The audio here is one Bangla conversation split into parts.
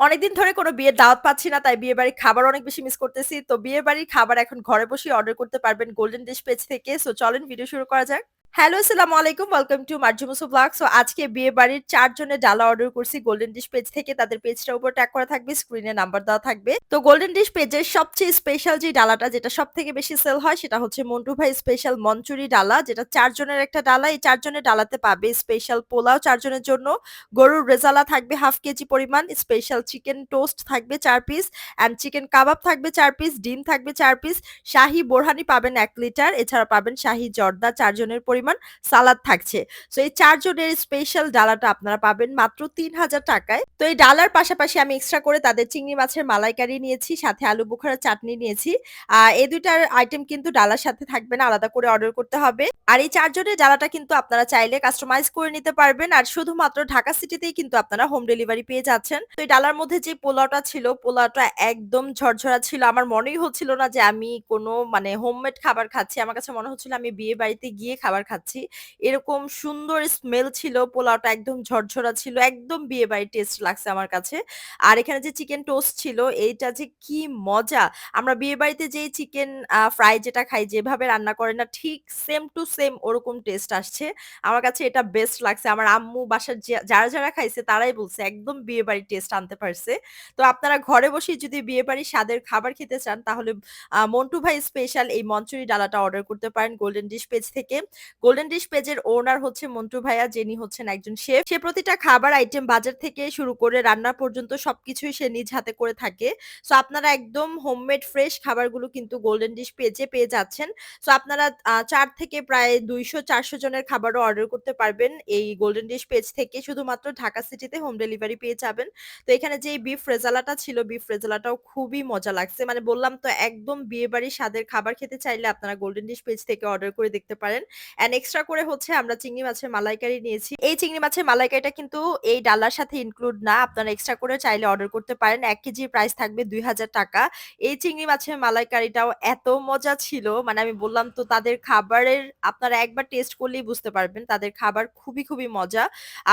অনেকদিন ধরে কোনো বিয়ের দাওয়াত পাচ্ছি না। তাই বিয়ে বাড়ির খাবার অনেক বেশি মিস করতেছি। তো বিয়ে বাড়ির খাবার এখন ঘরে বসেই অর্ডার করতে পারবেন গোল্ডেন ডিশ পেজ থেকে। সো চলেন ভিডিও শুরু করা যাক। হ্যালো, আসসালামু আলাইকুম। Welcome to Marjim Musa blog. So আজকে বিয়েবাড়ির ৪ জনের ডালা অর্ডার করছি গোল্ডেন ডিশ পেজ থেকে। তাদের পেজটার উপর ট্যাগ করা থাকবে, স্ক্রিনে নাম্বার দেওয়া থাকবে। তো গোল্ডেন ডিশ পেজের সবচেয়ে স্পেশাল যে ডালাটা যেটা সবথেকে বেশি সেল হয় সেটা হচ্ছে মন্টু ভাই স্পেশাল মঞ্চুরি ডালা যেটা চারজনের একটা ডালা। এই চারজনের ডালাতে পাবে স্পেশাল পোলাও চারজনের জন্য, গরুর রেজালা থাকবে হাফ কেজি পরিমাণ, স্পেশাল চিকেন টোস্ট থাকবে চার পিস অ্যান্ড চিকেন কাবাব থাকবে চার পিস, ডিম থাকবে চার পিস, শাহি বোরহানি পাবেন এক লিটার, এছাড়া পাবেন শাহি জর্দা ৪ জনের পরিমাণ, সালাদ থাকছে। সো এই ৪ জনের স্পেশাল ডালাটা আপনারা পাবেন মাত্র ৩,০০০ টাকায়। তো এই ডালার পাশাপাশি আমি এক্সট্রা করে তাদের চিংড়ি মাছের মালাইকারি নিয়েছি, সাথে আলু বোখারার চাটনি নিয়েছি। আ এই ২ টার আইটেম কিন্তু ডালার সাথে থাকবে না, আলাদা করে অর্ডার করতে হবে। আর এই ৪ জনের ডালাটা কিন্তু আপনারা চাইলে কাস্টমাইজ করে নিতে পারবেন। আর শুধুমাত্র ঢাকা সিটিতেই কিন্তু আপনারা হোম ডেলিভারি পেয়ে যাচ্ছেন। তো এই ডালার মধ্যে যে পোলাওটা ছিল, পোলাওটা একদম ঝরঝরা ছিল। আমার মনেই হচ্ছিল না যে আমি কোনো মানে হোমমেড খাবার খাচ্ছি। আমার কাছে মনে হচ্ছিল আমি বিয়ে বাড়িতে গিয়ে খাবার খাচ্ছি। এরকম সুন্দর স্মেল ছিল, পোলাওটা একদম ঝরঝরা ছিল। একদম বিয়েবাড়ির টেস্ট লাগছে আমার কাছে। আর এখানে যে চিকেন টোস্ট ছিল, এইটা যে কি মজা! আমরা বিয়ে বাড়িতে যেই চিকেন ফ্রাই যেটা খাই, যেভাবে রান্না করে না ঠিক সেম টু সেম ওরকম টেস্ট আসছে। আমার কাছে এটা বেস্ট লাগছে। আমার আম্মু বাসার যারা, যারা খাইছে তারাই বলছে একদম বিয়েবাড়ির টেস্ট আনতে পারছে। তো আপনারা ঘরে বসেই যদি বিয়েবাড়ির স্বাদের খাবার খেতে চান তাহলে মন্টু ভাই স্পেশাল এই মঞ্চুরি ডালাটা অর্ডার করতে পারেন গোল্ডেন ডিশ পেজ থেকে। গোল্ডেন ডিশ পেজের ওনার হচ্ছে মন্টু ভাইয়া যিনি হচ্ছেন একজন শেফ। সে প্রতিটা খাবার আইটেম বাজার থেকে শুরু করে রান্না পর্যন্ত সবকিছুই সে নিজ হাতে করে থাকে। সো আপনারা একদম হোমমেড ফ্রেশ খাবারগুলো কিন্তু গোল্ডেন ডিশ পেজে পেয়ে যাচ্ছেন। সো আপনারা ৪ থেকে প্রায় দুইশো চারশো জনের খাবারও অর্ডার করতে পারবেন এই গোল্ডেন ডিশ পেজ থেকে। শুধুমাত্র ঢাকা সিটিতে হোম ডেলিভারি পেয়ে যাবেন। তো এখানে যে বিফ রেজালাটা ছিল, বিফ রেজালাটাও খুবই মজা লাগছে। মানে বললাম তো একদম বিয়েবাড়ির স্বাদের খাবার খেতে চাইলে আপনারা গোল্ডেন ডিশ পেজ থেকে অর্ডার করে দেখতে পারেন। এক্সট্রা করে হচ্ছে আমরা চিংড়ি মাছের মালাইকারি নিয়েছি। এই চিংড়ি মাছের মালাইকারিটা কিন্তু এই ডালার সাথে ইনক্লুড না। আপনারা এক্সট্রা করে চাইলে অর্ডার করতে পারেন। এক কেজির প্রাইস থাকবে ৳২,০০০ এই চিংড়ি মাছের মালাইকারিটাও এত মজা ছিল, মানে আমি বললাম তো তাদের খাবারের আপনারা একবার টেস্ট করলেই বুঝতে পারবেন। তাদের খাবার খুবই, খুবই মজা।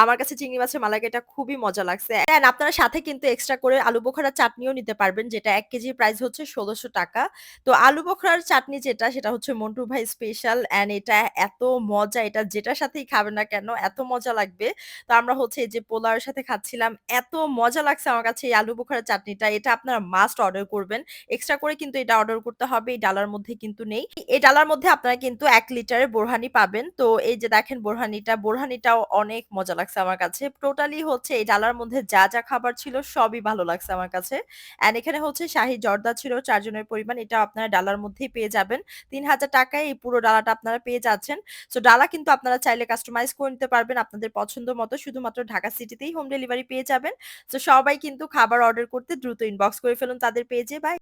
আমার কাছে চিংড়ি মাছের মালাইকারিটা খুবই মজা লাগছে। অ্যান্ড আপনারা সাথে কিন্তু এক্সট্রা করে আলু বোখারার চাটনিও নিতে পারবেন, যেটা এক কেজির প্রাইস হচ্ছে ৳১৬০০ তো আলু বোখরার চাটনি যেটা, সেটা হচ্ছে মন্টু ভাই স্পেশাল অ্যান্ড এটা এত মজা, এটা যেটার সাথেই খাবেন না কেন এত মজা লাগবে। তো আমরা হচ্ছে এই যে পোলাওয়ের সাথে খাচ্ছিলাম। এত মজা লাগছে আমার কাছে এই আলু বোখারার চাটনিটা। এটা আপনারা মাস্ট অর্ডার করবেন। এক্সট্রা করে কিন্তু এটা অর্ডার করতে হবে। এই ডালার মধ্যে কিন্তু নেই। এই ডালার মধ্যে আপনারা কিন্তু এক লিটারের বোরহানি পাবেন। তো এই যে দেখেন বোরহানিটা, বোরহানিটাও অনেক মজা লাগছে আমার কাছে। টোটালি হচ্ছে এই ডালার মধ্যে যা, যা খাবার ছিল সবই ভালো লাগছে আমার কাছে। অ্যান্ড এখানে হচ্ছে শাহি জর্দা ছিল চারজনের পরিমাণ। এটা আপনারা ডালার মধ্যেই পেয়ে যাবেন। ৳৩,০০০ টাকায় এই পুরো ডালাটা আপনারা পেয়ে যাচ্ছেন। সো ডালা কিন্তু আপনারা চাইলে কাস্টমাইজ করে নিতে পারবেন আপনাদের পছন্দ মতো। শুধুমাত্র ঢাকা সিটিতেই হোম ডেলিভারি পেয়ে যাবেন। সো সবাই কিন্তু খাবার অর্ডার করতে দ্রুত ইনবক্স করে ফেলুন তাদের পেজে। বাই।